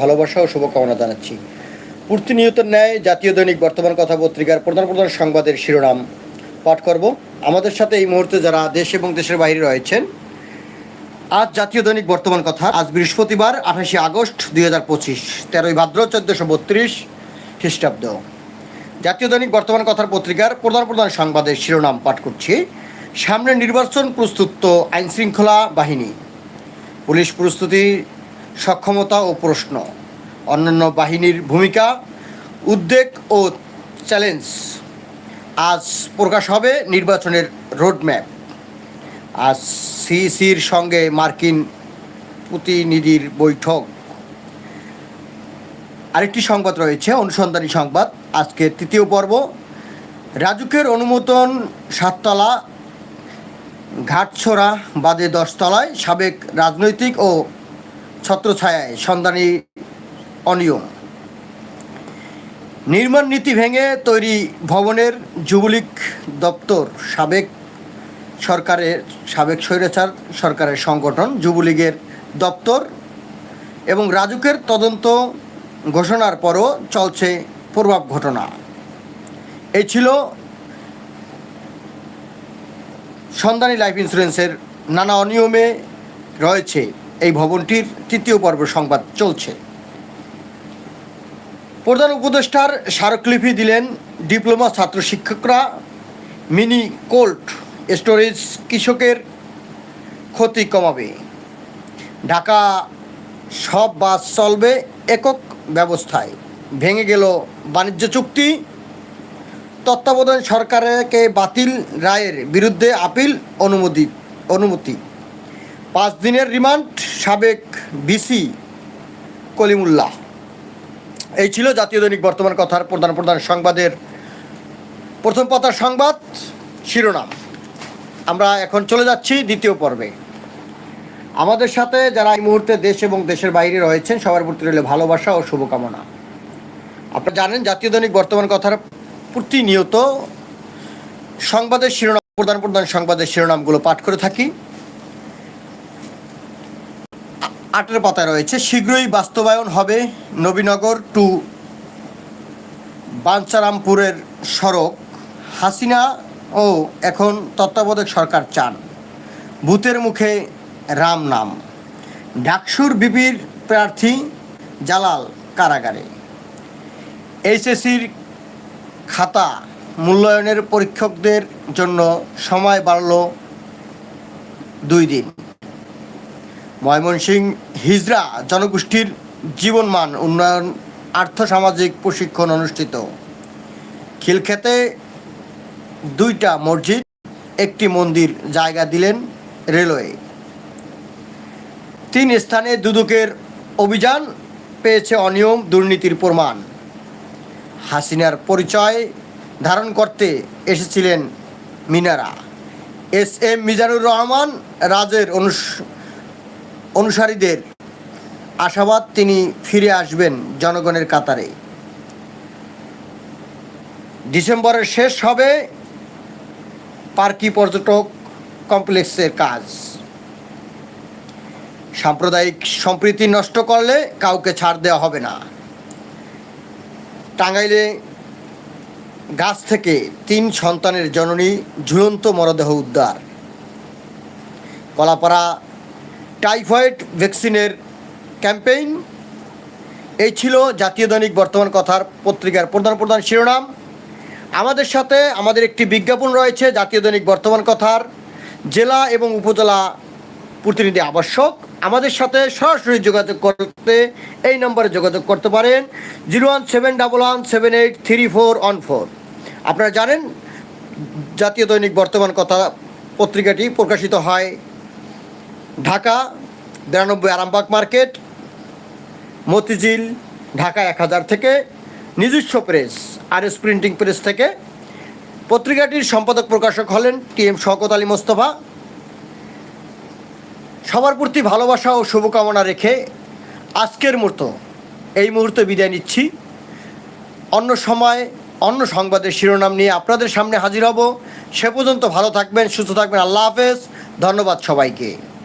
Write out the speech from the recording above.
ভালোবাসা ও শুভকামনা জানাচ্ছি। প্রতিনিয়ত ন্যায়, জাতীয় দৈনিক বর্তমান কথা পত্রিকার প্রধান প্রধান সংবাদের শিরোনাম পাঠ করব। আমাদের সাথে এই মুহূর্তে যারা দেশ এবং দেশের বাইরে রয়েছেন, আজ জাতীয় দৈনিক বর্তমান কথা, আজ বৃহস্পতিবার, আঠাশে আগস্ট দুই হাজার পঁচিশ, তেরোই ভাদ্র চোদ্দোশো বত্রিশ খ্রিস্টাব্দ। জাতীয় দৈনিক বর্তমান কথার পত্রিকার প্রধান প্রধান সংবাদের শিরোনাম পাঠ করছি। সামনে নির্বাচন প্রস্তুত আইন শৃঙ্খলা বাহিনী। পুলিশ প্রস্তুতি সক্ষমতা ও প্রশ্ন। অন্যান্য বাহিনীর ভূমিকা, উদ্বেগ ও চ্যালেঞ্জ। আজ প্রকাশ হবে নির্বাচনের রোডম্যাপ। আজ সিসির সঙ্গে মার্কিন প্রতিনিধির বৈঠক। আরেকটি সংবাদ রয়েছে, অনুসন্ধানী সংবাদ। আজকে তৃতীয় পর্ব। রাজুকের অনুমোদন সাততলা, ঘাটছড়া বাদে দশতলায় সাবেক রাজনৈতিক ও ছত্রছায়ায়, সন্ধানী অনিয়ম। নির্মাণ নীতি ভেঙে তৈরি ভবনের যুবলীগ দপ্তর সাবেক সরকারের, সাবেক স্বৈরাচার সরকারের সংগঠন, যুবলীগের দপ্তর এবং রাজুকের তদন্ত ঘোষণার পরও চলছে প্রভাব ঘটনা। এই ছিল সন্ধানী লাইফ ইন্স্যুরেন্সের নানা অনিয়মে রয়েছে। এই ভবনটির তৃতীয় পর্ব সংবাদ চলছে। প্রধান উপদেষ্টার স্মারকলিপি দিলেন ডিপ্লোমা ছাত্র শিক্ষকরা, মিনি কোল্ড স্টোরেজ কৃষকের ক্ষতি কমাবে। ঢাকা সব বাস চলবে একক ব্যবস্থায়। ভেঙে গেল বাণিজ্য চুক্তি। তত্ত্বাবধান সরকারকে বাতিল রায়ের বিরুদ্ধে আপিল অনুমতি অনুমতি। পাঁচ দিনের রিমান্ড। সাবেক বিসি কলিমুল্লাহ। এই ছিল জাতীয় দৈনিক বর্তমান কথার প্রধান প্রধান সংবাদের প্রথম পাতার সংবাদ শিরোনাম। আমরা এখন চলে যাচ্ছি দ্বিতীয় পর্বে। আমাদের সাথে যারা এই মুহূর্তে দেশ এবং দেশের বাইরে রয়েছেন, সবার প্রতি রইল ভালোবাসা ও শুভকামনা। আপনারা জানেন, জাতীয় দৈনিক বর্তমান কথার প্রতিনিয়ত সংবাদের শিরোনাম, প্রধান প্রধান সংবাদের শিরোনামগুলো পাঠ করে থাকি। আটের পাতায় রয়েছে। শীঘ্রই বাস্তবায়ন হবে নবীনগর টু বাঞ্চারামপুরের সড়ক। হাসিনা ও এখন তত্ত্বাবধায়ক সরকার চান। ভূতের মুখে রাম নাম। ডাকসুর বিপির প্রার্থী জালাল কারাগারে। এইচএসির খাতা মূল্যায়নের পরীক্ষকদের জন্য সময় বাড়ল দুই দিন। ময়মনসিংহ হিজরা জনগোষ্ঠীর জীবনমান উন্নয়ন, আর্থসামাজিক প্রশিক্ষণ অনুষ্ঠিত। খিলক্ষেতে দুইটা মসজিদ, একটি মন্দির জায়গা দিলেন রেলওয়ে। তিন স্থানে দুদকের অভিযান পেয়েছে অনিয়ম, দুর্নীতির প্রমাণ। হাসিনার পরিচয় ধারণ করতে এসেছিলেন মিনারা। এস এম মিজানুর রহমান রাজের অনুস- অনুসারীদের আশাবাদ তিনি ফিরে আসবেন জনগণের কাতারে। ডিসেম্বরের শেষ হবে পার্কি পর্যটক কমপ্লেক্সের কাজ। সাম্প্রদায়িক সম্প্রীতি নষ্ট করলে কাউকে ছাড় দেওয়া হবে না। টাঙ্গাইলে গাছ থেকে তিন সন্তানের জননী ঝুলন্ত মরদেহ উদ্ধার। কলাপাড়া টাইফয়েড ভ্যাকসিনের ক্যাম্পেইন। এই ছিল জাতীয় দৈনিক বর্তমান কথার পত্রিকার প্রধান প্রধান শিরোনাম। আমাদের সাথে আমাদের একটি বিজ্ঞাপন রয়েছে, জাতীয় দৈনিক বর্তমান কথার। জেলা এবং উপজেলা প্রতিনিধি আবশ্যক। আমাদের সাথে সরাসরি যোগাযোগ করতে এই নম্বরে যোগাযোগ করতে পারেন। Zero one seven double one seven eight three four one four. আপনারা জানেন, জাতীয় দৈনিক বর্তমান কথা পত্রিকাটি প্রকাশিত হয় ঢাকা, বিরানব্বই আরামবাগ মার্কেট, মতিঝিল, ঢাকা এক হাজার থেকে, নিজস্ব press R S printing press থেকে। পত্রিকাটির সম্পাদক প্রকাশক হলেন টি এম শওকত আলী মোস্তফা। সবার প্রতি ভালোবাসা ও শুভকামনা রেখে আজকের মতো এই মুহূর্তে বিদায় নিচ্ছি। অন্য সময়, অন্য সংবাদের শিরোনাম নিয়ে আপনাদের সামনে হাজির হব। সে পর্যন্ত ভালো থাকবেন, সুস্থ থাকবেন, আল্লাহ হাফেজ। ধন্যবাদ সবাইকে।